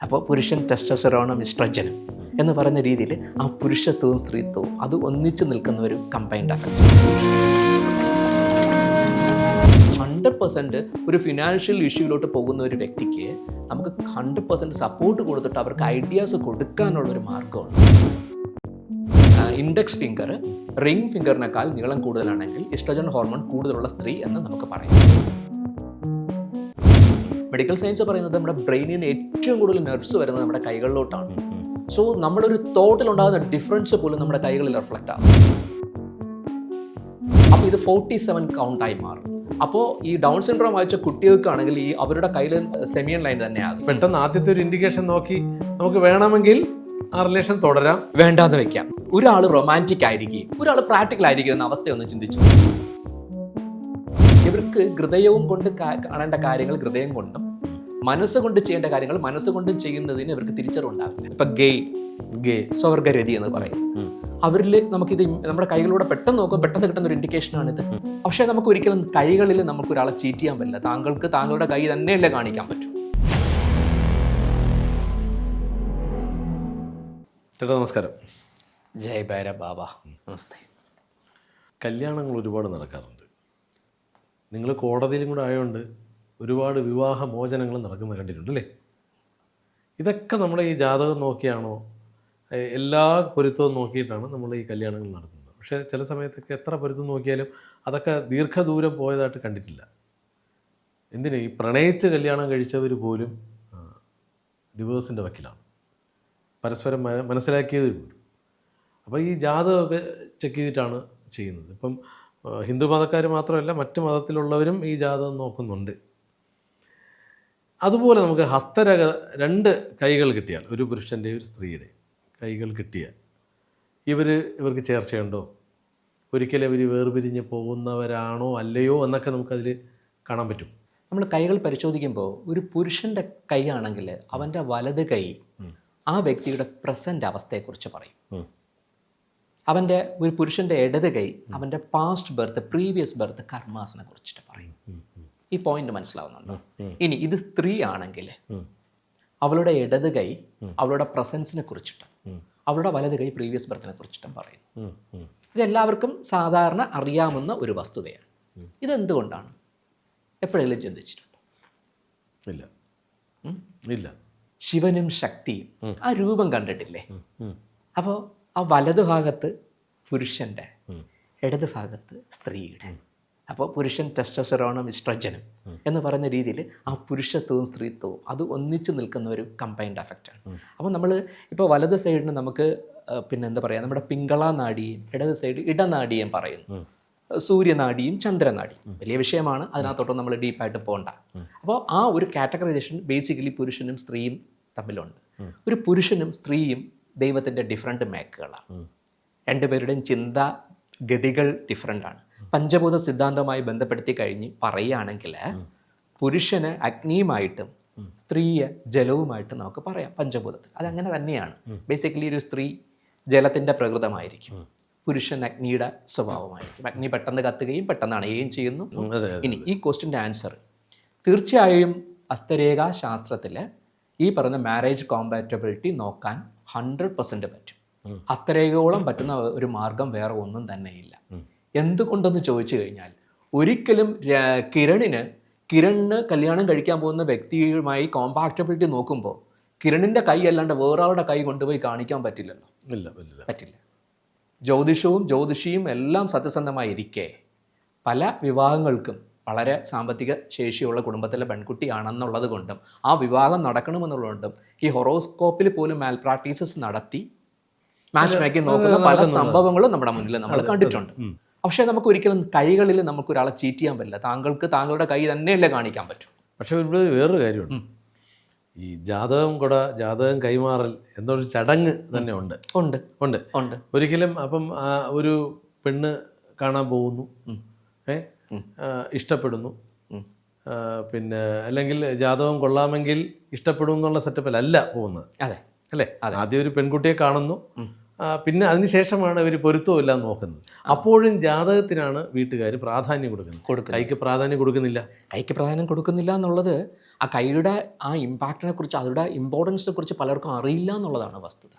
അപ്പോൾ പുരുഷൻ ടെസ്റ്റോസെറോണോ ഇസ്ട്രജനും എന്ന് പറഞ്ഞ രീതിയിൽ ആ പുരുഷത്വവും സ്ത്രീത്വവും അത് ഒന്നിച്ച് നിൽക്കുന്ന ഒരു കമ്പൈൻഡ് ആണ്. ഹൺഡ്രഡ് പെർസെന്റ് ഒരു ഫിനാൻഷ്യൽ ഇഷ്യൂയിലോട്ട് പോകുന്ന ഒരു വ്യക്തിക്ക് നമുക്ക് ഹൺഡ്രഡ് പെർസെന്റ് സപ്പോർട്ട് കൊടുത്തിട്ട് അവർക്ക് ഐഡിയാസ് കൊടുക്കാനുള്ള ഒരു മാർഗമാണ് ഇൻഡെക്സ് ഫിംഗർ റിംഗ് ഫിംഗറിനേക്കാൾ നീളം കൂടുതലാണെങ്കിൽ ഇസ്ട്രജൻ ഹോർമോൺ കൂടുതലുള്ള സ്ത്രീ എന്ന് നമുക്ക് പറയാം. മെഡിക്കൽ സയൻസ് പറയുന്നത് നമ്മുടെ ബ്രെയിനിൽ നിന്ന് ഏറ്റവും കൂടുതൽ നെർവ്സ് വരുന്നത് നമ്മുടെ കൈകളിലോട്ടാണ്. സോ നമ്മുടെ ഒരു തോട്ടിൽ ഉണ്ടാകുന്ന ഡിഫറൻസ് പോലും നമ്മുടെ കൈകളിൽ റിഫ്ലക്റ്റ് ആകും അപ്പോൾ ഇത് ഫോർട്ടി സെവൻ കൗണ്ടായി മാറും. അപ്പോൾ ഈ ഡൗൺ സിൻഡ്രോം വായിച്ച കുട്ടികൾക്കാണെങ്കിൽ ഈ അവരുടെ കയ്യിൽ സെമിയൻ ലൈൻ തന്നെയാകും പെട്ടെന്ന് ആദ്യത്തെ ഒരു ഇൻഡിക്കേഷൻ നോക്കി നമുക്ക് വേണമെങ്കിൽ ആ റിലേഷൻ തുടരാം. വേണ്ടാന്ന് വെക്കാം. ഒരാൾ റൊമാന്റിക് ആയിരിക്കും ഒരാൾ പ്രാക്ടിക്കൽ ആയിരിക്കും എന്ന അവസ്ഥയൊന്ന് ചിന്തിച്ചു. ഇവർക്ക് ഹൃദയവും കൊണ്ട് കാണേണ്ട കാര്യങ്ങൾ ഹൃദയം കൊണ്ടും മനസ്സുകൊണ്ട് ചെയ്യേണ്ട കാര്യങ്ങൾ മനസ്സുകൊണ്ടും ചെയ്യുന്നതിന് ഇവർക്ക് തിരിച്ചറിവുണ്ടാവില്ല. ഇപ്പൊ ഗെയ് ഗേ. സ്വർഗരതി എന്ന് പറയും അവരിൽ നമുക്കിത് നമ്മുടെ കൈകളിലൂടെ പെട്ടെന്ന് നോക്കുക പെട്ടെന്ന് കിട്ടുന്ന ഒരു ഇൻഡിക്കേഷൻ ഇത്. പക്ഷേ നമുക്ക് ഒരിക്കലും കൈകളിൽ നമുക്ക് ഒരാളെ ചീറ്റ് ചെയ്യാൻ പറ്റില്ല. താങ്കൾക്ക് താങ്കളുടെ കൈ തന്നെയല്ലേ കാണിക്കാൻ പറ്റൂ. ചേട്ടാ നമസ്കാരം. ജയ് ഭൈര ബാബ നമസ്തേ. കല്യാണങ്ങൾ ഒരുപാട് നടക്കാറുണ്ട്. നിങ്ങൾ കോടതിയിലും കൂടെ ആയതുകൊണ്ട് ഒരുപാട് വിവാഹ മോചനങ്ങൾ നടക്കുന്നത് കണ്ടിട്ടുണ്ട് അല്ലേ? ഇതൊക്കെ നമ്മുടെ ഈ ജാതകം നോക്കിയാണോ എല്ലാ പൊരുത്തവും നോക്കിയിട്ടാണ് നമ്മൾ ഈ കല്യാണങ്ങൾ നടത്തുന്നത്. പക്ഷേ ചില സമയത്തൊക്കെ എത്ര പൊരുത്തം നോക്കിയാലും അതൊക്കെ ദീർഘദൂരം പോയതായിട്ട് കണ്ടിട്ടില്ല. എന്തിന്? ഈ പ്രണയിച്ച് കല്യാണം കഴിച്ചവർ പോലും ഡിവേഴ്സിന്റെ വക്കിലാണ്. പരസ്പരം മന- മനസ്സിലാക്കിയത് പോലും. അപ്പോൾ ഈ ജാതകമൊക്കെ ചെക്ക് ചെയ്തിട്ടാണ് ചെയ്യുന്നത്. ഇപ്പം ഹിന്ദു മതക്കാർ മാത്രമല്ല മറ്റു മതത്തിലുള്ളവരും ഈ ജാതകം നോക്കുന്നുണ്ട്. അതുപോലെ നമുക്ക് ഹസ്തരക രണ്ട് കൈകൾ കിട്ടിയാൽ ഒരു പുരുഷന്റെ ഒരു സ്ത്രീയുടെ കൈകൾ കിട്ടിയാൽ ഇവർ ഇവർക്ക് ചേർച്ചയുണ്ടോ? ഒരിക്കലും ഇവർ വേർപിരിഞ്ഞ് പോകുന്നവരാണോ അല്ലയോ എന്നൊക്കെ നമുക്കതിൽ കാണാൻ പറ്റും. നമ്മൾ കൈകൾ പരിശോധിക്കുമ്പോൾ ഒരു പുരുഷന്റെ കൈ ആണെങ്കിൽ അവന്റെ വലത് കൈ ആ വ്യക്തിയുടെ പ്രസന്റ് അവസ്ഥയെക്കുറിച്ച് പറയും. അവന്റെ ഒരു പുരുഷന്റെ ഇടത് കൈ അവന്റെ പാസ്റ്റ് ബർത്ത് പ്രീവിയസ് ബർത്ത് കർമാസിനെ കുറിച്ചിട്ട് പറയും. ഈ പോയിന്റ് മനസ്സിലാവുന്നുണ്ടോ? ഇനി ഇത് സ്ത്രീ ആണെങ്കിൽ അവളുടെ ഇടത് കൈ അവളുടെ പ്രസൻസിനെ കുറിച്ചിട്ടും അവളുടെ വലത് കൈ പ്രീവിയസ് ബർത്തിനെ കുറിച്ചിട്ടും പറയും. ഇതെല്ലാവർക്കും സാധാരണ അറിയാവുന്ന ഒരു വസ്തുതയാണ്. ഇതെന്തുകൊണ്ടാണ്? എപ്പോഴെങ്കിലും ചിന്തിച്ചിട്ടുണ്ടോ? ഇല്ല. ഇല്ല. ശിവനും ശക്തിയും ആ രൂപം കണ്ടിട്ടില്ലേ? അപ്പോൾ ആ വലതു ഭാഗത്ത് പുരുഷന്റെ ഇടത് ഭാഗത്ത് സ്ത്രീയുടെ. അപ്പോൾ പുരുഷൻ ടെസ്റ്റോസെറോണും ഇസ്ട്രജനും എന്ന് പറയുന്ന രീതിയിൽ ആ പുരുഷത്വവും സ്ത്രീത്വവും അത് ഒന്നിച്ച് നിൽക്കുന്ന ഒരു കമ്പൈൻഡ് എഫക്റ്റാണ് അപ്പോൾ നമ്മൾ ഇപ്പോൾ വലത് സൈഡിന് നമുക്ക് ആ, പിന്നെ എന്താ പറയുക നമ്മുടെ പിങ്കള നാടിയും ഇടത് സൈഡ് ഇടനാടിയും പറയുന്നു. സൂര്യനാടിയും ചന്ദ്രനാടിയും. വലിയ വിഷയമാണ് അതിനകത്തോട്ട് നമ്മൾ ഡീപ്പായിട്ട് പോകണ്ട അപ്പോൾ ആ ഒരു കാറ്റഗറൈസേഷൻ ബേസിക്കലി പുരുഷനും സ്ത്രീയും തമ്മിലുണ്ട്. ഒരു പുരുഷനും സ്ത്രീയും ദൈവത്തിന്റെ ഡിഫറെന്റ് മേക്കുകളാണ് രണ്ടുപേരുടെയും ചിന്ത ഗതികൾ ഡിഫറെന്റാണ് പഞ്ചഭൂത സിദ്ധാന്തവുമായി ബന്ധപ്പെടുത്തി കഴിഞ്ഞ് പറയുകയാണെങ്കിൽ പുരുഷന് അഗ്നിയുമായിട്ടും സ്ത്രീയെ ജലവുമായിട്ടും നമുക്ക് പറയാം പഞ്ചഭൂതത്തിൽ. അതങ്ങനെ തന്നെയാണ്. ബേസിക്കലി ഒരു സ്ത്രീ ജലത്തിന്റെ പ്രകൃതമായിരിക്കും. പുരുഷൻ അഗ്നിയുടെ സ്വഭാവമായിരിക്കും. അഗ്നി പെട്ടെന്ന് കത്തുകയും പെട്ടെന്ന് അണയുകയും ചെയ്യുന്നു. ഇനി ഈ ക്വസ്റ്റിന്റെ ആൻസർ തീർച്ചയായും ഹസ്തരേഖാ ശാസ്ത്രത്തിൽ ഈ പറയുന്ന മാരേജ് കോമ്പാറ്റബിലിറ്റി നോക്കാൻ ഹൺഡ്രഡ് പെർസെന്റ് പറ്റും. അത്രയോളം പറ്റുന്ന ഒരു മാർഗം വേറെ ഒന്നും തന്നെയില്ല. എന്തുകൊണ്ടെന്ന് ചോദിച്ചു കഴിഞ്ഞാൽ ഒരിക്കലും കിരണിന് കിരണിന് കല്യാണം കഴിക്കാൻ പോകുന്ന വ്യക്തിയുമായി കോമ്പാക്റ്റബിലിറ്റി നോക്കുമ്പോൾ കിരണിന്റെ കൈ അല്ലാണ്ട് വേറൊരാളുടെ കൈ കൊണ്ടുപോയി കാണിക്കാൻ പറ്റില്ലല്ലോ. ഇല്ല പറ്റില്ല. ജ്യോതിഷവും ജ്യോതിഷിയും എല്ലാം സത്യസന്ധമായിരിക്കെ. പല വിവാഹങ്ങൾക്കും വളരെ സാമ്പത്തിക ശേഷിയുള്ള കുടുംബത്തിലെ പെൺകുട്ടിയാണെന്നുള്ളത് കൊണ്ടും ആ വിവാഹം നടക്കണമെന്നുള്ളതുകൊണ്ടും ഈ ഹൊറോസ്കോപ്പിൽ പോലും മാൽ പ്രാക്ടീസസ് നടത്തി മാച്ച് മേക്കിംഗ് നോക്കുന്ന പല സംഭവങ്ങളും നമ്മുടെ മുന്നിൽ നമ്മൾ കണ്ടിട്ടുണ്ട്. പക്ഷെ നമുക്ക് ഒരിക്കലും കൈകളിൽ നമുക്ക് ഒരാളെ ചീറ്റ് ചെയ്യാൻ പറ്റില്ല. താങ്കൾക്ക് താങ്കളുടെ കൈ തന്നെയല്ലേ കാണിക്കാൻ പറ്റും. പക്ഷെ ഇവിടെ വേറൊരു കാര്യമുണ്ട്. ഈ ജാതകം കൂട ജാതകം കൈമാറൽ എന്നൊരു ചടങ്ങ് തന്നെ ഉണ്ട്. ഉണ്ട്. ഉണ്ട്. ഉണ്ട്. ഒരിക്കലും അപ്പം ഒരു പെണ്ണ് കാണാൻ പോകുന്നു. ഏ? ആ, ഇഷ്ടപ്പെടുന്നു. പിന്നെ അല്ലെങ്കിൽ ജാതകം കൊള്ളാമെങ്കിൽ ഇഷ്ടപ്പെടും എന്നുള്ള സെറ്റപ്പിലല്ല പോകുന്നത്. അതെ. അല്ലേ? ആദ്യം ഒരു പെൺകുട്ടിയെ കാണുന്നു. പിന്നെ അതിനുശേഷമാണ് ഇവർ പൊരുത്തവും എല്ലാം നോക്കുന്നത്. അപ്പോഴും ജാതകത്തിനാണ് വീട്ടുകാർ പ്രാധാന്യം കൊടുക്കുന്നത്. കൊടുക്കുക കൈക്ക് പ്രാധാന്യം കൊടുക്കുന്നില്ല. കൈക്ക് പ്രാധാന്യം കൊടുക്കുന്നില്ല എന്നുള്ളത് ആ കൈയുടെ ആ ഇമ്പാക്റ്റിനെ കുറിച്ച് അവരുടെ ഇമ്പോർട്ടൻസിനെ കുറിച്ച് പലർക്കും അറിയില്ല എന്നുള്ളതാണ് വസ്തുത.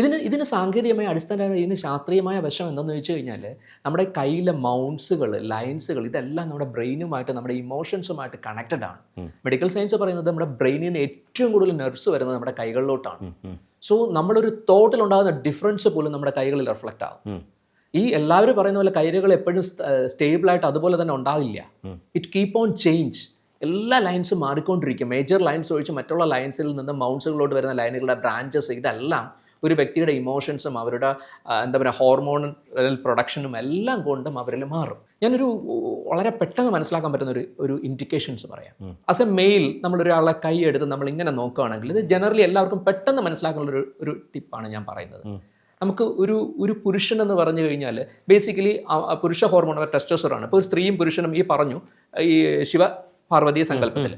ഇതിന് ഇതിന് സാങ്കേതികമായ അടിസ്ഥാന ഇതിന് ശാസ്ത്രീയമായ വശം എന്തെന്ന് വെച്ച് കഴിഞ്ഞാൽ നമ്മുടെ കയ്യിലെ മൗണ്ട്സുകൾ ലൈൻസുകൾ ഇതെല്ലാം നമ്മുടെ ബ്രെയിനുമായിട്ട് നമ്മുടെ ഇമോഷൻസുമായിട്ട് കണക്റ്റഡ് ആണ്. മെഡിക്കൽ സയൻസ് പറയുന്നത് നമ്മുടെ ബ്രെയിനിൽ നിന്ന് ഏറ്റവും കൂടുതൽ നെർവ്സ് വരുന്നത് നമ്മുടെ കൈകളിലോട്ടാണ്. സോ നമ്മളൊരു തോട്ടിൽ ഉണ്ടാകുന്ന ഡിഫറൻസ് പോലും നമ്മുടെ കൈകളിൽ റിഫ്ലക്റ്റ് ആവും. ഈ എല്ലാവരും പറയുന്ന പോലെ കൈകൾ എപ്പോഴും സ്റ്റേബിളായിട്ട് അതുപോലെ തന്നെ ഉണ്ടാവില്ല. ഇറ്റ് കീപ്പ് ഓൺ ചേഞ്ച് എല്ലാ ലൈൻസും മാറിക്കൊണ്ടിരിക്കും. മേജർ ലൈൻസ് ഒഴിച്ച് മറ്റുള്ള ലൈൻസിൽ നിന്ന് മൗണ്ട്സുകളോട്ട് വരുന്ന ലൈനുകളുടെ ബ്രാഞ്ചസ് ഇതെല്ലാം ഒരു വ്യക്തിയുടെ ഇമോഷൻസും അവരുടെ എന്താ പറയുക ഹോർമോണൽ പ്രൊഡക്ഷനും എല്ലാം കൊണ്ടും അവരിൽ മാറും. ഞാനൊരു വളരെ പെട്ടെന്ന് മനസ്സിലാക്കാൻ പറ്റുന്ന ഒരു ഒരു ഇൻഡിക്കേഷൻസ് പറയാം. ആസ് എ മെയിൽ നമ്മൾ ഒരാളെ കൈ എടുത്ത് നമ്മൾ ഇങ്ങനെ നോക്കുകയാണെങ്കിൽ ഇത് ജനറലി എല്ലാവർക്കും പെട്ടെന്ന് മനസ്സിലാക്കാനുള്ള ഒരു ഒരു ടിപ്പാണ് ഞാൻ പറയുന്നത്. നമുക്ക് ഒരു ഒരു പുരുഷൻ എന്ന് പറഞ്ഞു കഴിഞ്ഞാൽ ബേസിക്കലി പുരുഷ ഹോർമോൺ ടെസ്റ്റോസ്റ്ററാണ് ഇപ്പോൾ സ്ത്രീയും പുരുഷനും ഈ പറഞ്ഞു ഈ ശിവ പാർവതി സങ്കല്പത്തിൽ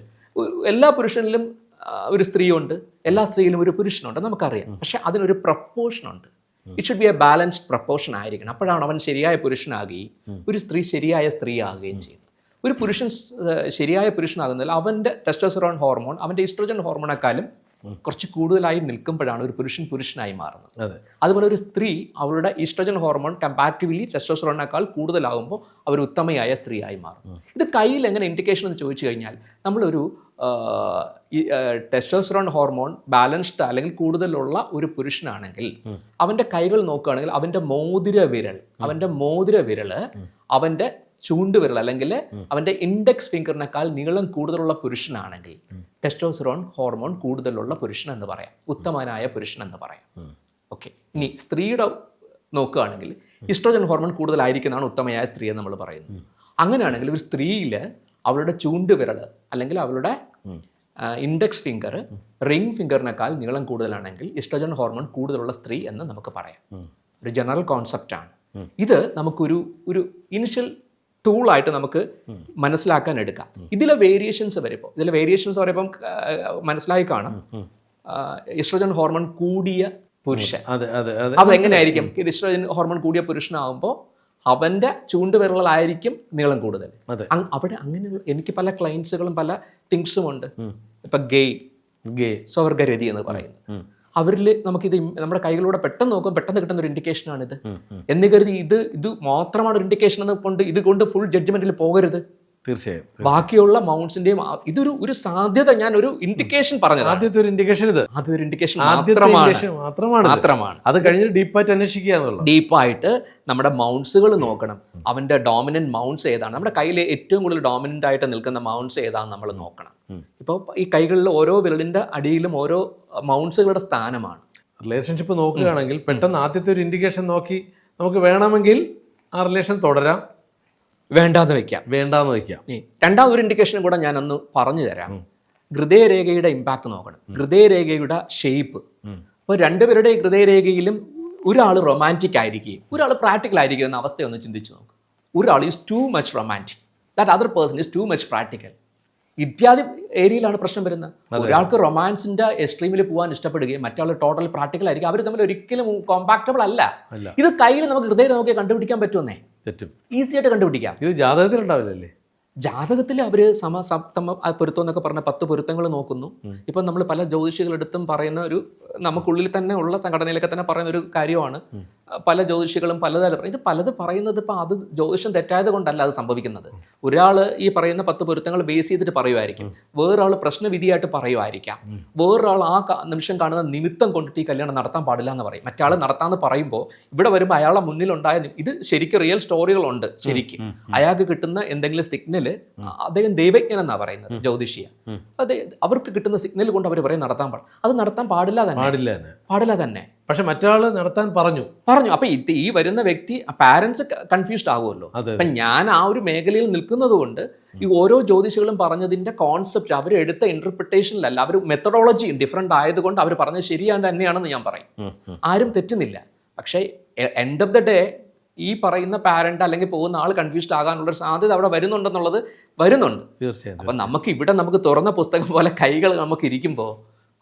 എല്ലാ പുരുഷനിലും ഒരു സ്ത്രീയുണ്ട്. എല്ലാ സ്ത്രീയിലും ഒരു പുരുഷനുണ്ട് നമുക്കറിയാം. പക്ഷെ അതിനൊരു പ്രപ്പോഷനുണ്ട്. It should be a balanced proportion ആയിരിക്കണം. അപ്പോഴാണ് അവൻ ശരിയായ പുരുഷനാകുകയും ഒരു സ്ത്രീ ശരിയായ സ്ത്രീ ആകുകയും ചെയ്യുന്നത്. ഒരു പുരുഷൻ ശരിയായ പുരുഷനാകുന്നതിൽ അവന്റെ ടെസ്റ്റോസറോൺ ഹോർമോൺ അവന്റെ ഈസ്ട്രോജൻ ഹോർമോണേക്കാളും കുറച്ച് കൂടുതലായി നിൽക്കുമ്പോഴാണ് ഒരു പുരുഷൻ പുരുഷനായി മാറുന്നത്. അതെ. അതുപോലെ ഒരു സ്ത്രീ അവളുടെ ഈസ്ട്രജൻ ഹോർമോൺ കമ്പാരിറ്റീവ്ലി ടെസ്റ്റോസ്റ്ററോണിനേക്കാൾ കൂടുതലാകുമ്പോൾ അവർ ഉത്തമയായ സ്ത്രീയായി മാറും. ഇത് കയ്യിൽ എങ്ങനെ ഇൻഡിക്കേഷൻ എന്ന് ചോദിച്ചു കഴിഞ്ഞാൽ നമ്മളൊരു ടെസ്റ്റോസ്റ്ററോൺ ഹോർമോൺ ബാലൻസ്ഡ് അല്ലെങ്കിൽ കൂടുതലുള്ള ഒരു പുരുഷനാണെങ്കിൽ അവന്റെ കൈകൾ നോക്കുകയാണെങ്കിൽ അവന്റെ മോതിര വിരൽ അവന്റെ മോതിര വിരൽ അവന്റെ ചൂണ്ടുവിരൽ അല്ലെങ്കിൽ അവന്റെ ഇൻഡെക്സ് ഫിംഗറിനേക്കാൾ നീളം കൂടുതലുള്ള പുരുഷനാണെങ്കിൽ ടെസ്റ്റോസ്റ്ററോൺ ഹോർമോൺ കൂടുതലുള്ള പുരുഷൻ എന്ന് പറയാം ഉത്തമനായ പുരുഷൻ എന്ന് പറയാം ഓക്കെ ഇനി സ്ത്രീയുടെ നോക്കുകയാണെങ്കിൽ ഇസ്ട്രോജൻ ഹോർമോൺ കൂടുതലായിരിക്കുന്നതാണ് ഉത്തമയായ സ്ത്രീ എന്ന് നമ്മൾ പറയുന്നത്. അങ്ങനെയാണെങ്കിൽ ഒരു സ്ത്രീയിൽ അവളുടെ ചൂണ്ടുവിരൽ അല്ലെങ്കിൽ അവളുടെ ഇൻഡെക്സ് ഫിംഗർ റിംഗ് ഫിംഗറിനേക്കാൾ നീളം കൂടുതലാണെങ്കിൽ ഇസ്ട്രജൻ ഹോർമോൺ കൂടുതലുള്ള സ്ത്രീ എന്ന് നമുക്ക് പറയാം. ഒരു ജനറൽ കോൺസെപ്റ്റ് ആണ്. ഇത് നമുക്കൊരു ഒരു ഇനിഷ്യൽ ടൂളായിട്ട് നമുക്ക് മനസ്സിലാക്കാൻ എടുക്കാം. ഇതിലെ വേരിയേഷൻസ് വരുമ്പോൾ ഇതിലെ വേരിയേഷൻസ് പറയുമ്പം ആ, മനസ്സിലായി കാണാം. ഇസ്ട്രജൻ ഹോർമോൺ കൂടിയ പുരുഷൻ. അതെ അതെ അതെ അത്. എങ്ങനെയായിരിക്കും ഇസ്ട്രോജൻ ഹോർമോൺ കൂടിയ പുരുഷനാകുമ്പോൾ അവന്റെ ചൂണ്ടുവിരലായിരിക്കും നീളം കൂടുതൽ. അവിടെ അങ്ങനെ എനിക്ക് പല ക്ലയൻസുകളും പല തിങ്സും ഉണ്ട്. ഇപ്പൊ ഗെയ് ഗേ. സ്വർഗരതി എന്ന് പറയുന്നത്. അവരിൽ നമുക്കിത് നമ്മുടെ കൈകളിലൂടെ പെട്ടെന്ന് നോക്കും പെട്ടെന്ന് കിട്ടുന്ന ഒരു ഇൻഡിക്കേഷൻ ആണിത്. എന്ന് കരുതി ഇത് ഇത് മാത്രമാണ് ഒരു ഇൻഡിക്കേഷൻ എന്ന് കൊണ്ട് ഇത് കൊണ്ട് ഫുൾ ജഡ്ജ്മെന്റിൽ പോകരുത്. തീർച്ചയായും ബാക്കിയുള്ള മൗണ്ട്സിന്റെയും ഇതൊരു ഒരു സാധ്യത ഞാൻ ഒരു ഇൻഡിക്കേഷൻ പറഞ്ഞത് ആദ്യത്തെ ഒരു ഇൻഡിക്കേഷൻ ഇത്. ആദ്യത്തെ ഒരു ഇൻഡിക്കേഷൻ മാത്രമാണ്. മാത്രമാണ്. അത് കഴിഞ്ഞ് ഡീപ്പായിട്ട് അന്വേഷിക്കുക എന്നുള്ളത്. ഡീപ്പായിട്ട് നമ്മുടെ മൗണ്ട്സുകൾ നോക്കണം. അവന്റെ ഡോമിനന്റ് മൗണ്ട്സ് ഏതാണ്? നമ്മുടെ കയ്യിൽ ഏറ്റവും കൂടുതൽ ഡോമിനന്റ് ആയിട്ട് നിൽക്കുന്ന മൗണ്ട്സ് ഏതാണെന്ന് നമ്മൾ നോക്കണം. ഇപ്പോൾ ഈ കൈകളിൽ ഓരോ വിരലിന്റെ അടിയിലും ഓരോ മൗണ്ട്സുകളുടെ സ്ഥാനമാണ്. റിലേഷൻഷിപ്പ് നോക്കുകയാണെങ്കിൽ പെട്ടെന്ന് ആദ്യത്തെ ഒരു ഇൻഡിക്കേഷൻ നോക്കി നമുക്ക് വേണമെങ്കിൽ ആ റിലേഷൻ തുടരാം. വേണ്ടാന്ന് വെക്കാം. വേണ്ടാന്ന് വെക്കാം. രണ്ടാമത് ഒരു ഇൻഡിക്കേഷനും കൂടെ ഞാൻ ഒന്ന് പറഞ്ഞു തരാം. ഹൃദയരേഖയുടെ ഇമ്പാക്ട് നോക്കണം. ഹൃദയരേഖയുടെ ഷേപ്പ് അപ്പോൾ രണ്ടുപേരുടെ ഹൃദയരേഖയിലും ഒരാൾ റൊമാന്റിക് ആയിരിക്കുകയും ഒരാൾ പ്രാക്ടിക്കൽ ആയിരിക്കും എന്ന അവസ്ഥ ഒന്ന് ചിന്തിച്ചു നോക്കും. ഒരാൾ is too much romantic that other person is too much practical ഇത്യാദി ഏരിയയിലാണ് പ്രശ്നം വരുന്നത്. ഒരാൾക്ക് റൊമാൻസിന്റെ എക്സ്ട്രീമിൽ പോകാൻ ഇഷ്ടപ്പെടുകയും മറ്റാൾ ടോട്ടൽ പ്രാക്ടിക്കൽ ആയിരിക്കും. അവർ തമ്മിൽ ഒരിക്കലും കോമ്പാക്റ്റബിൾ അല്ല. ഇത് കയ്യിൽ നമുക്ക് ഹൃദയം നോക്കി കണ്ടുപിടിക്കാൻ പറ്റുമെന്നേ. തെറ്റും. ഈസി ആയിട്ട് കണ്ടുപിടിക്കാം. ഇത് ജാതകത്തിൽ ഉണ്ടാവില്ലല്ലേ ജാതകത്തിൽ അവർ സമ സപ്തമ പൊരുത്തം എന്നൊക്കെ പറഞ്ഞ പത്ത് പൊരുത്തങ്ങൾ നോക്കുന്നു. ഇപ്പം നമ്മൾ പല ജ്യോതിഷികളെടുത്തും പറയുന്ന ഒരു നമുക്കുള്ളിൽ തന്നെ ഉള്ള സംഘടനയിലൊക്കെ തന്നെ പറയുന്ന ഒരു കാര്യമാണ്. പല ജ്യോതിഷികളും പലതരം പറയും. ഇത് പലത് പറയുന്നത് ഇപ്പം അത് ജ്യോതിഷം തെറ്റായത് കൊണ്ടല്ല അത് സംഭവിക്കുന്നത്. ഒരാൾ ഈ പറയുന്ന പത്ത് പൊരുത്തങ്ങൾ ബേസ് ചെയ്തിട്ട് പറയുമായിരിക്കും വേറൊരാൾ പ്രശ്നവിധിയായിട്ട് പറയുമായിരിക്കാം വേറൊരാൾ ആ നിമിഷം കാണുന്ന നിമിത്തം കൊണ്ടിട്ട് ഈ കല്യാണം നടത്താൻ പാടില്ല എന്ന് പറയും. മറ്റാൾ നടത്താമെന്ന് പറയുമ്പോൾ ഇവിടെ വരുമ്പോൾ അയാളെ മുന്നിലുണ്ടായ ഇത് ശരിക്കും റിയൽ സ്റ്റോറികളുണ്ട് ശരിക്കും. അയാൾക്ക് കിട്ടുന്ന എന്തെങ്കിലും സിഗ്നൽ അദ്ദേഹം ദൈവജ്ഞൻ എന്നാ പറയുന്നത് ജ്യോതിഷിയ. അത് അവർക്ക് കിട്ടുന്ന സിഗ്നൽ കൊണ്ട് അവർ പറയും നടത്താൻ പാടില്ല. അത് നടത്താൻ പാടില്ല തന്നെ. പാടില്ല തന്നെ. പാടില്ല തന്നെ. പക്ഷെ മറ്റൊരാൾ നടത്താൻ പറഞ്ഞു. പറഞ്ഞു. അപ്പൊ ഈ വരുന്ന വ്യക്തി പാരന്റ്സ് കൺഫ്യൂസ്ഡ് ആകുമല്ലോ. അതെ. അപ്പൊ ഞാൻ ആ ഒരു മേഖലയിൽ നിൽക്കുന്നത് കൊണ്ട് ഈ ഓരോ ജ്യോതിഷികളും പറഞ്ഞതിന്റെ കോൺസെപ്റ്റ് അവർ എടുത്ത ഇന്റർപ്രിട്ടേഷനിലല്ല അവർ മെത്തഡോളജി ഡിഫറെന്റ് ആയതുകൊണ്ട് അവർ പറഞ്ഞത് ശരിയാണ് തന്നെയാണെന്ന് ഞാൻ പറയും. ആരും തെറ്റുന്നില്ല. പക്ഷേ എൻഡ് ഓഫ് ദ ഡേ ഈ പറയുന്ന പാരന്റ് അല്ലെങ്കിൽ പോകുന്ന ആൾ കൺഫ്യൂസ്ഡ് ആകാനുള്ള ഒരു സാധ്യത അവിടെ വരുന്നുണ്ടെന്നുള്ളത് വരുന്നുണ്ട്. തീർച്ചയായും അപ്പൊ നമുക്ക് ഇവിടെ നമുക്ക് തുറന്ന പുസ്തകം പോലെ കൈകൾ നമുക്ക് ഇരിക്കുമ്പോൾ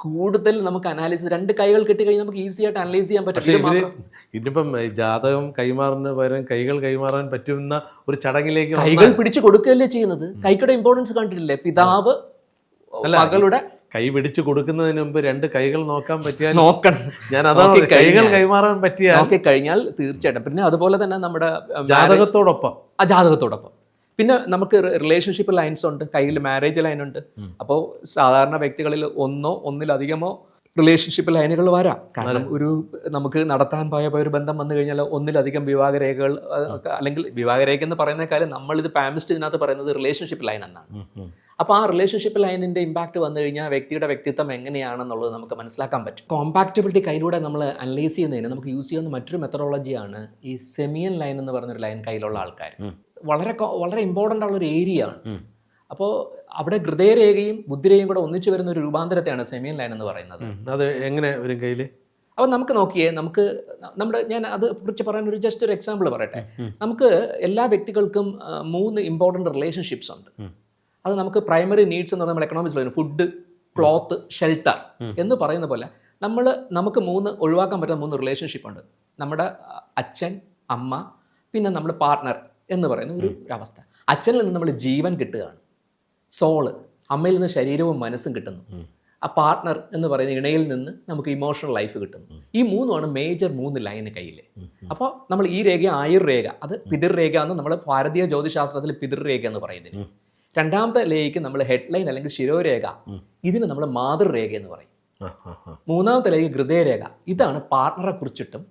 കൂടുതൽ നമുക്ക് അനാലിസിസ് രണ്ട് കൈകൾ കിട്ടിക്കഴിഞ്ഞാൽ നമുക്ക് ഈസി ആയിട്ട് അനലൈസ് ചെയ്യാൻ പറ്റും. ഇനിയിപ്പം ജാതകം കൈമാറുന്ന പകരം കൈകൾ കൈമാറാൻ പറ്റുന്ന ഒരു ചടങ്ങിലേക്ക് കൈകൾ പിടിച്ചു കൊടുക്കുകയല്ലേ ചെയ്യുന്നത്? കൈക്കടെ ഇമ്പോർട്ടൻസ് കണ്ടിട്ടില്ലേ? പിതാവ് മകളുടെ കൈ പിടിച്ചു കൊടുക്കുന്നതിന് മുമ്പ് രണ്ട് കൈകൾ നോക്കാൻ പറ്റിയാൽ നോക്കണം. ഞാൻ അതാണ് കൈകൾ കൈമാറാൻ പറ്റിയാൽ നോക്കി കഴിഞ്ഞാൽ തീർച്ചയായിട്ടും. പിന്നെ അതുപോലെ തന്നെ നമ്മുടെ ജാതകത്തോടൊപ്പം. ആ ജാതകത്തോടൊപ്പം. പിന്നെ നമുക്ക് റിലേഷൻഷിപ്പ് ലൈൻസ് ഉണ്ട്. കയ്യിൽ മാരേജ് ലൈൻ ഉണ്ട്. അപ്പോൾ സാധാരണ വ്യക്തികളിൽ ഒന്നോ ഒന്നിലധികമോ റിലേഷൻഷിപ്പ് ലൈനുകൾ വരാം. കാരണം ഒരു നമുക്ക് നടത്താൻ പോയ ഒരു ബന്ധം വന്നു കഴിഞ്ഞാൽ ഒന്നിലധികം വിവാഹരേഖകൾ അല്ലെങ്കിൽ വിവാഹരേഖ എന്ന് പറയുന്നേക്കാളും നമ്മളിത് പാമിസ്റ്റ് ഇതിനകത്ത് പറയുന്നത് റിലേഷൻഷിപ്പ് ലൈൻ എന്നാണ്. അപ്പോൾ ആ റിലേഷൻഷിപ്പ് ലൈനിന്റെ ഇമ്പാക്ട് വന്നു കഴിഞ്ഞാൽ വ്യക്തിയുടെ വ്യക്തിത്വം എങ്ങനെയാണെന്നുള്ളത് നമുക്ക് മനസ്സിലാക്കാൻ പറ്റും. കോമ്പാക്റ്റബിലിറ്റി കയ്യിലൂടെ നമ്മൾ അനലൈസ് ചെയ്യുന്നതിന് നമുക്ക് യൂസ് ചെയ്യുന്ന മറ്റൊരു മെത്തഡോളജിയാണ് ഈ സെമിയൻ ലൈൻ എന്ന് പറഞ്ഞൊരു ലൈൻ കയ്യിലുള്ള ആൾക്കാർ വളരെ വളരെ ഇമ്പോർട്ടന്റ് ഒരു ഏരിയ ആണ്. അപ്പോൾ അവിടെ ഹൃദയരേഖയും ബുദ്ധിരേഖയും കൂടെ ഒന്നിച്ചു വരുന്ന ഒരു രൂപാന്തരത്തെയാണ് സെമിയൻ ലൈൻ എന്ന് പറയുന്നത്. അത് എങ്ങനെ വരും കയ്യിൽ അപ്പോൾ നമുക്ക് നോക്കിയേ നമുക്ക് നമ്മുടെ ഞാൻ അത് കുറിച്ച് പറയാൻ ഒരു ജസ്റ്റ് ഒരു എക്സാമ്പിൾ പറയട്ടെ. നമുക്ക് എല്ലാ വ്യക്തികൾക്കും മൂന്ന് ഇമ്പോർട്ടന്റ് റിലേഷൻഷിപ്സ് ഉണ്ട്. അത് നമുക്ക് പ്രൈമറി നീഡ്സ് എന്ന് നമ്മൾ എക്കണോമിക്സ് പറയുന്നത് ഫുഡ് ക്ലോത്ത് ഷെൽട്ടർ എന്ന് പറയുന്ന പോലെ നമ്മൾ നമുക്ക് മൂന്ന് ഒഴിവാക്കാൻ പറ്റുന്ന മൂന്ന് റിലേഷൻഷിപ്പ് ഉണ്ട്. നമ്മുടെ അച്ഛൻ അമ്മ പിന്നെ നമ്മൾ പാർട്ട്ണർ എന്ന് പറയുന്ന ഒരു ഒരു അവസ്ഥ അച്ഛനിൽ നിന്ന് നമ്മൾ ജീവൻ കിട്ടുകയാണ്. സോൾ അമ്മയിൽ നിന്ന് ശരീരവും മനസ്സും കിട്ടുന്നു. ആ പാർട്ട്ണർ എന്ന് പറയുന്ന ഇണയിൽ നിന്ന് നമുക്ക് ഇമോഷണൽ ലൈഫ് കിട്ടുന്നു. ഈ മൂന്നുമാണ് മേജർ മൂന്ന് ലൈന് കയ്യിൽ അപ്പോൾ നമ്മൾ ഈ രേഖ ആയുർരേഖ അത് പിതൃരേഖ എന്ന് നമ്മൾ ഭാരതീയ ജ്യോതിശാസ്ത്രത്തിൽ പിതൃരേഖ എന്ന് പറയുന്നതിന് രണ്ടാമത്തെ ലേക്ക് നമ്മൾ ഹെഡ്ലൈൻ അല്ലെങ്കിൽ ശിരോരേഖ. ഇതിന് നമ്മൾ മാതൃരേഖ എന്ന് പറയും. മൂന്നാമത്തെ ലേക്ക് ഹൃദയരേഖ. ഇതാണ് പാർട്ട്ണറെ കുറിച്ചിട്ടും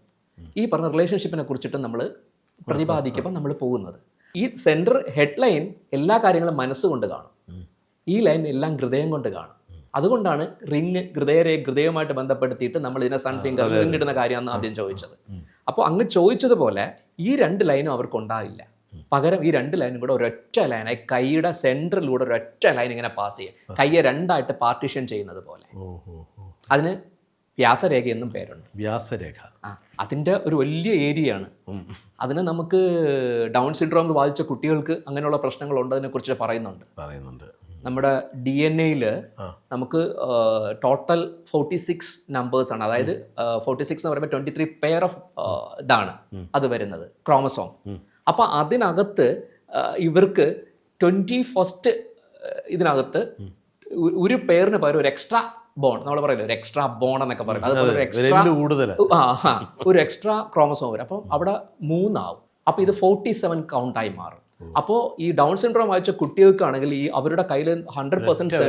ഈ പറഞ്ഞ റിലേഷൻഷിപ്പിനെ കുറിച്ചിട്ടും നമ്മൾ പ്രതിപാദിക്കുമ്പോൾ നമ്മൾ പോകുന്നത്. ഈ സെന്റർ ഹെഡ്ലൈൻ എല്ലാ കാര്യങ്ങളും മനസ്സുകൊണ്ട് കാണും. ഈ ലൈൻ എല്ലാം ഹൃദയം കൊണ്ട് കാണും. അതുകൊണ്ടാണ് റിങ് ഹൃദയരേ ഹൃദയവുമായിട്ട് ബന്ധപ്പെടുത്തിയിട്ട് നമ്മൾ ഇതിനെ സൺ ഫിംഗർ റിങ് ഇടുന്ന കാര്യമാണെന്ന് ആദ്യം ചോദിച്ചത്. അപ്പോൾ അങ്ങ് ചോദിച്ചതുപോലെ ഈ രണ്ട് ലൈനും അവർക്ക് ഉണ്ടാവില്ല. പകരം ഈ രണ്ട് ലൈനും കൂടെ ഒരൊറ്റ ലൈനായി കൈയുടെ സെന്ററിലൂടെ ഒരൊറ്റ ലൈൻ ഇങ്ങനെ പാസ് ചെയ്യുക കൈയെ രണ്ടായിട്ട് പാർട്ടിഷൻ ചെയ്യുന്നത് പോലെ. അതിന് വ്യാസരേഖ എന്നും പേരുണ്ട്. വ്യാസരേഖ. ആ അതിന്റെ ഒരു വലിയ ഏരിയയാണ് ആണ്. അതിന് നമുക്ക് ഡൗൺ സിൻഡ്രോം ബാധിച്ച കുട്ടികൾക്ക് അങ്ങനെയുള്ള പ്രശ്നങ്ങളുണ്ടതിനെ കുറിച്ച് പറയുന്നുണ്ട്. പറയുന്നുണ്ട്. നമ്മുടെ ഡി എൻ എയിൽ നമുക്ക് ടോട്ടൽ ഫോർട്ടി സിക്സ് നമ്പേഴ്സ് ആണ്. അതായത് ഫോർട്ടി സിക്സ് എന്ന് പറയുമ്പോൾ ട്വന്റി ത്രീ പെയർ ഓഫ് ഇതാണ് അത് വരുന്നത്. ക്രോമസോം അപ്പോൾ അതിനകത്ത് ഇവർക്ക് ട്വന്റി ഫസ്റ്റ് ഇതിനകത്ത് ഒരു പേരിന് പകരം ഒരു എക്സ്ട്രാ ബോൺ നമ്മൾ പറയുന്നത് ഒരു എക്സ്ട്രാ ബോൺ എന്നൊക്കെ പറയും. അതുപോലെ ഒരു എക്സ്ട്രാ വിരലിൽ ആ ഒരു എക്സ്ട്രാ ക്രോമസോം വരും. അപ്പോൾ അവിടെ മൂന്നാവും. അപ്പോൾ ഇത് ഫോർട്ടി സെവൻ കൗണ്ടായി മാറും. അപ്പോൾ ഈ ഡൗൺ സിൻഡ്രോം വായിച്ച കുട്ടികൾക്കാണെങ്കിൽ ഈ അവരുടെ കയ്യിൽ ഹൺഡ്രഡ് പെർസെന്റ്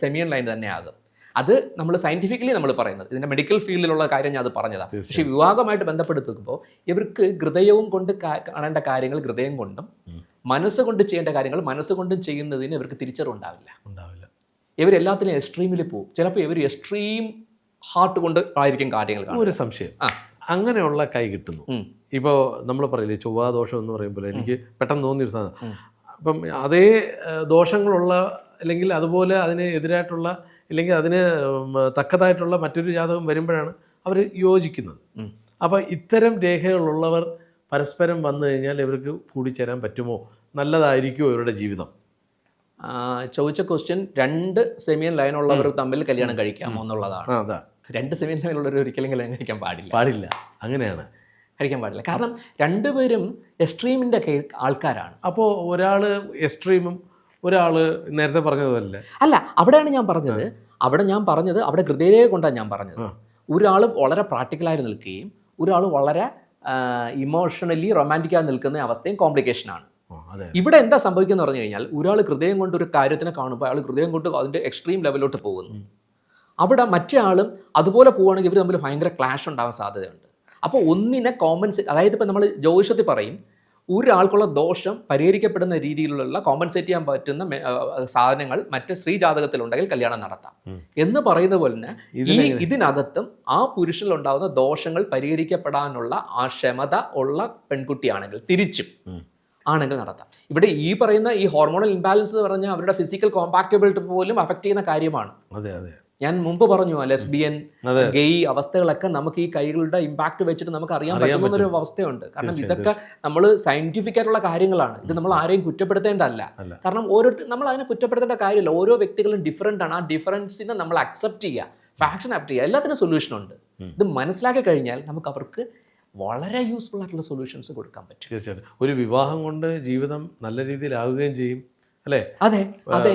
സെമിയൻ ലൈൻ തന്നെ ആകും അത് നമ്മൾ സയന്റിഫിക്കലി നമ്മൾ പറയുന്നത്. ഇതിന്റെ മെഡിക്കൽ ഫീൽഡിലുള്ള കാര്യം ഞാൻ അത് പറഞ്ഞതാണ് പക്ഷെ വിവാഹമായിട്ട് ബന്ധപ്പെടുത്തുമ്പോൾ ഇവർക്ക് ഹൃദയവും കൊണ്ട് കാണേണ്ട കാര്യങ്ങൾ ഹൃദയം കൊണ്ടും മനസ്സുകൊണ്ട് ചെയ്യേണ്ട കാര്യങ്ങൾ മനസ്സുകൊണ്ടും ചെയ്യുന്നതിന് ഇവർക്ക് തിരിച്ചറിവുണ്ടാവില്ല ഉണ്ടാവില്ല. ഇവരെല്ലാത്തിനും എക്സ്ട്രീമിൽ പോകും ചിലപ്പോൾ ഇവർ എക്സ്ട്രീം ഹാർട്ട് കൊണ്ട് ആയിരിക്കും കാര്യങ്ങൾ ഒരു സംശയം. ആ. അങ്ങനെയുള്ള കൈ കിട്ടുന്നു. ഇപ്പോൾ നമ്മൾ പറയില്ലേ ചൊവ്വാദോഷം എന്ന് പറയുമ്പോൾ എനിക്ക് പെട്ടെന്ന് തോന്നിയൊരു സാധനം. അപ്പം അതേ ദോഷങ്ങളുള്ള അല്ലെങ്കിൽ അതുപോലെ അതിന് എതിരായിട്ടുള്ള അല്ലെങ്കിൽ അതിന് തക്കതായിട്ടുള്ള മറ്റൊരു ജാതകം വരുമ്പോഴാണ് അവർ യോജിക്കുന്നത്. അപ്പോൾ ഇത്തരം രേഖകളുള്ളവർ പരസ്പരം വന്നു കഴിഞ്ഞാൽ ഇവർക്ക് കൂടിച്ചേരാൻ പറ്റുമോ? നല്ലതായിരിക്കുമോ ഇവരുടെ ജീവിതം? ചോദിച്ച ക്വസ്റ്റ്യൻ രണ്ട് സെമിയൻ ലൈനുള്ളവർ തമ്മിൽ കല്യാണം കഴിക്കാമോ എന്നുള്ളതാണ്. രണ്ട് സെമിയൻ ലൈനുള്ളവർ ഒരിക്കലും കല്യാണം കഴിക്കാൻ പാടില്ല. പാടില്ല. അങ്ങനെയാണ്. കഴിക്കാൻ പാടില്ല. കാരണം രണ്ടുപേരും എക്സ്ട്രീമിന്റെ ആൾക്കാരാണ്. അപ്പോൾ ഒരാൾ എക്സ്ട്രീമും ഒരാൾ നേരത്തെ പറഞ്ഞതല്ലേ? അല്ല അവിടെയാണ് ഞാൻ പറഞ്ഞത്. അവിടെ ഞാൻ പറഞ്ഞത് അവിടെ ഹൃദയരേഖ കൊണ്ടാണ് ഞാൻ പറഞ്ഞത്. ഒരാൾ വളരെ പ്രാക്ടിക്കലായി നിൽക്കുകയും ഒരാൾ വളരെ ഇമോഷണലി റൊമാന്റിക്കായി നിൽക്കുന്ന അവസ്ഥയും കോംപ്ലിക്കേഷൻ ആണ്. അതെ. ഇവിടെ എന്താ സംഭവിക്കുന്നത് പറഞ്ഞു കഴിഞ്ഞാൽ ഒരാൾ ഹൃദയം കൊണ്ട് ഒരു കാര്യത്തിനെ കാണുമ്പോൾ അയാൾ ഹൃദയം കൊണ്ട് അതിന്റെ എക്സ്ട്രീം ലെവലിലോട്ട് പോകുന്നു. അവിടെ മറ്റേ ആളും അതുപോലെ പോവുകയാണെങ്കിൽ ഇവർ തമ്മിൽ ഭയങ്കര ക്ലാഷ് ഉണ്ടാകാൻ സാധ്യതയുണ്ട്. അപ്പോൾ ഒന്നിനെ കോമ്പൻസേറ്റ് അതായത് ഇപ്പം നമ്മൾ ജ്യോതിഷത്തിൽ പറയും ഒരാൾക്കുള്ള ദോഷം പരിഹരിക്കപ്പെടുന്ന രീതിയിലുള്ള കോമ്പൻസേറ്റ് ചെയ്യാൻ പറ്റുന്ന സാധനങ്ങൾ മറ്റ് സ്ത്രീ ജാതകത്തിലുണ്ടെങ്കിൽ കല്യാണം നടത്താം. എന്ന് പറയുന്ന പോലെ തന്നെ ഈ ഇതിനകത്തും ആ പുരുഷനിലുണ്ടാകുന്ന ദോഷങ്ങൾ പരിഹരിക്കപ്പെടാനുള്ള ആ ക്ഷമത ഉള്ള പെൺകുട്ടിയാണെങ്കിൽ തിരിച്ചും ആണെങ്കിൽ നടത്താം. ഇവിടെ ഈ പറയുന്ന ഈ ഹോർമോണൽ ഇംബാലൻസ് എന്ന് പറഞ്ഞാൽ അവരുടെ ഫിസിക്കൽ കോമ്പാക്റ്റബിലിറ്റി പോലും അഫക്റ്റ് ചെയ്യുന്ന കാര്യമാണ്. അതെ അതെ. ഞാൻ മുമ്പ് പറഞ്ഞു ലെസ്ബിയൻ ഗെയ് അവസ്ഥകളൊക്കെ നമുക്ക് ഈ കൈകളുടെ ഇമ്പാക്ട് വെച്ചിട്ട് നമുക്ക് അറിയാൻ പറ്റുന്ന ഒരു അവസ്ഥയുണ്ട്. കാരണം ഇതൊക്കെ നമ്മൾ സയന്റിഫിക് ആയിട്ടുള്ള കാര്യങ്ങളാണ്. ഇത് നമ്മൾ ആരെയും കുറ്റപ്പെടുത്തേണ്ടതല്ല. കാരണം ഓരോരുത്തർ നമ്മൾ അതിനെ കുറ്റപ്പെടുത്തേണ്ട കാര്യമില്ല. ഓരോ വ്യക്തികളും ഡിഫറെന്റ് ആണ്. ആ ഡിഫറൻസിനെ നമ്മൾ അക്സെപ്റ്റ് ചെയ്യുക ഫാക്ഷൻ ആക്ട് ചെയ്യുക. എല്ലാത്തിനും സൊല്യൂഷൻ ഉണ്ട്. ഇത് മനസ്സിലാക്കി കഴിഞ്ഞാൽ നമുക്ക് അവർക്ക് വളരെ യൂസ്ഫുൾ ആയിട്ടുള്ള സൊല്യൂഷൻസ് കൊടുക്കാൻ പറ്റും. തീർച്ചയായിട്ടും. ഒരു വിവാഹം കൊണ്ട് ജീവിതം നല്ല രീതിയിലാവുകയും ചെയ്യും. അല്ലേ? അതെ അതെ.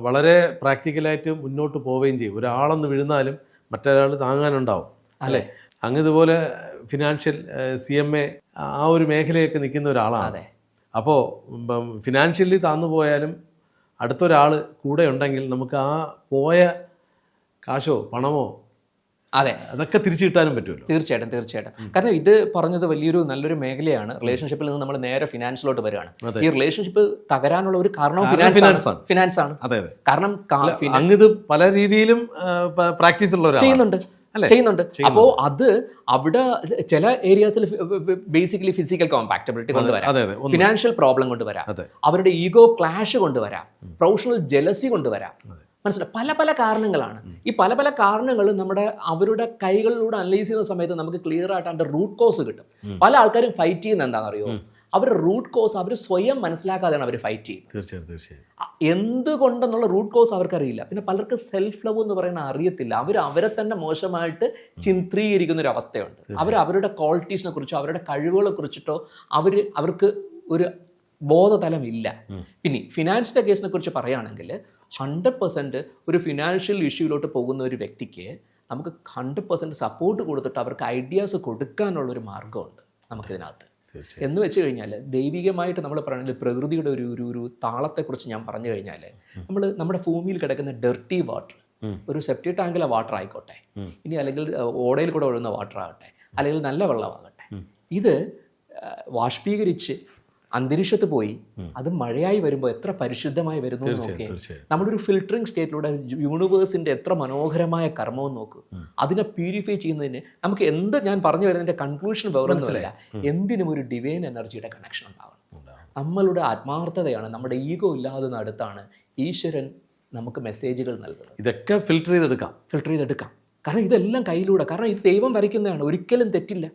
വളരെ പ്രാക്ടിക്കലായിട്ട് മുന്നോട്ട് പോവുകയും ചെയ്യും. ഒരാളൊന്ന് വിഴുന്നാലും മറ്റൊരാൾ താങ്ങാനുണ്ടാവും. അല്ലേ? അങ്ങ് ഇതുപോലെ ഫിനാൻഷ്യൽ സി എം എ ആ ഒരു മേഖലയൊക്കെ നിൽക്കുന്ന ഒരാളാണ്. അതെ. അപ്പോൾ ഫിനാൻഷ്യലി താന്നു പോയാലും അടുത്തൊരാൾ കൂടെ ഉണ്ടെങ്കിൽ നമുക്ക് ആ പോയ കാശോ പണമോ അതെ. അതൊക്കെ തിരിച്ചു കിട്ടാനും പറ്റുമല്ലോ. തീർച്ചയായിട്ടും തീർച്ചയായിട്ടും. കാരണം ഇത് പറഞ്ഞത് വലിയൊരു നല്ലൊരു മേഖലയാണ്. റിലേഷൻഷിപ്പിൽ നിന്ന് നമ്മൾ നേരെ ഫിനാൻസിലോട്ട് വരികയാണ്. ഈ റിലേഷൻഷിപ്പ് തകരാനുള്ള ഒരു കാരണവും ഫിനാൻസ് ആണ്. ഫിനാൻസ് ആണ്. അതെ കാരണം അങ്ങിത് പല രീതിയിലും പ്രാക്ടീസ് ഉള്ള ഒരാളാണ്. ചെയ്യുന്നുണ്ട്? ചെയ്യുന്നുണ്ട്. അപ്പോൾ അത് അവിടെ ചില ഏരിയാസിൽ ബേസിക്കലി ഫിസിക്കൽ കോമ്പാക്റ്റബിലിറ്റി കൊണ്ടുവരാം. ഫിനാൻഷ്യൽ പ്രോബ്ലം കൊണ്ടുവരാം. അവരുടെ ഈഗോ ക്ലാഷ് കൊണ്ടുവരാം. പ്രൊഫഷണൽ ജലസി കൊണ്ടുവരാം. മനസ്സിലായി പല പല കാരണങ്ങളാണ്. ഈ പല പല കാരണങ്ങളും നമ്മുടെ അവരുടെ കൈകളിലൂടെ അനലൈസ് ചെയ്യുന്ന സമയത്ത് നമുക്ക് ക്ലിയർ ആയിട്ട് അതിന്റെ റൂട്ട് കോസ് കിട്ടും. പല ആൾക്കാരും ഫൈറ്റ് ചെയ്യുന്ന എന്താണെന്നറിയോ? അവരുടെ റൂട്ട് കോസ് അവർ സ്വയം മനസ്സിലാക്കാതെയാണ് അവർ ഫൈറ്റ് ചെയ്യുന്നത്. തീർച്ചയായും തീർച്ചയായും. എന്തുകൊണ്ടെന്നുള്ള റൂട്ട് കോസ് അവർക്കറിയില്ല. പിന്നെ പലർക്ക് സെൽഫ് ലവ് എന്ന് പറയുന്ന അറിയത്തില്ല. അവർ അവരെ തന്നെ മോശമായിട്ട് ചിത്രീകരിക്കുന്ന ഒരു അവസ്ഥയുണ്ട്. അവർ അവരുടെ ക്വാളിറ്റീസിനെ കുറിച്ചോ അവരുടെ കഴിവുകളെ കുറിച്ചിട്ടോ അവർ അവർക്ക് ഒരു ബോധതലം ഇല്ല. പിന്നെ ഫിനാൻസിന്റെ കേസിനെ കുറിച്ച് പറയുകയാണെങ്കിൽ ഹൺഡ്രഡ് പെർസെന്റ് ഒരു ഫിനാൻഷ്യൽ ഇഷ്യൂയിലോട്ട് പോകുന്ന ഒരു വ്യക്തിക്ക് നമുക്ക് ഹൺഡ്രഡ് പെർസെന്റ് സപ്പോർട്ട് കൊടുത്തിട്ട് അവർക്ക് ഐഡിയാസ് കൊടുക്കാനുള്ള ഒരു മാർഗമുണ്ട് നമുക്കിതിനകത്ത് എന്ന് വെച്ച് കഴിഞ്ഞാൽ ദൈവികമായിട്ട് നമ്മൾ പറയുന്നത് പ്രകൃതിയുടെ ഒരു ഒരു ഒരു താളത്തെക്കുറിച്ച് ഞാൻ പറഞ്ഞു കഴിഞ്ഞാൽ നമ്മൾ നമ്മുടെ ഭൂമിയിൽ കിടക്കുന്ന ഡെർട്ടി വാട്ടർ ഒരു സെപ്റ്റി ടാങ്കിലെ വാട്ടർ ആയിക്കോട്ടെ. ഇനി അല്ലെങ്കിൽ ഓടയിൽ കൂടെ ഒഴുകുന്ന വാട്ടർ ആകട്ടെ. അല്ലെങ്കിൽ നല്ല വെള്ളമാകട്ടെ. ഇത് വാഷ്പീകരിച്ച് അന്തരീക്ഷത്ത് പോയി അത് മഴയായി വരുമ്പോൾ എത്ര പരിശുദ്ധമായി വരുന്നു തീർച്ചയായും നമ്മളൊരു ഫിൽറ്ററിംഗ് സ്റ്റേറ്റിലൂടെ യൂണിവേഴ്സിന്റെ എത്ര മനോഹരമായ കർമ്മവും നോക്ക്. അതിനെ പ്യൂരിഫൈ ചെയ്യുന്നതിന് നമുക്ക് എന്ത് ഞാൻ പറഞ്ഞു വരുന്നതിന്റെ കൺക്ലൂഷൻ വേറൊന്നുമില്ല എന്തിനും ഒരു ഡിവൈൻ എനർജിയുടെ കണക്ഷൻ ഉണ്ടാവണം. നമ്മളുടെ ആത്മാർത്ഥതയാണ് നമ്മുടെ ഈഗോ ഇല്ലാതെ അടുത്താണ് ഈശ്വരൻ നമുക്ക് മെസ്സേജുകൾ നൽകുന്നത്. ഇതൊക്കെ ഫിൽട്ടർ ചെയ്തെടുക്കാം. ഫിൽട്ടർ ചെയ്തെടുക്കാം. കാരണം ഇതെല്ലാം കയ്യിലൂടെ കാരണം ഇത് ദൈവം വരയ്ക്കുന്നതാണ്. ഒരിക്കലും തെറ്റില്ല.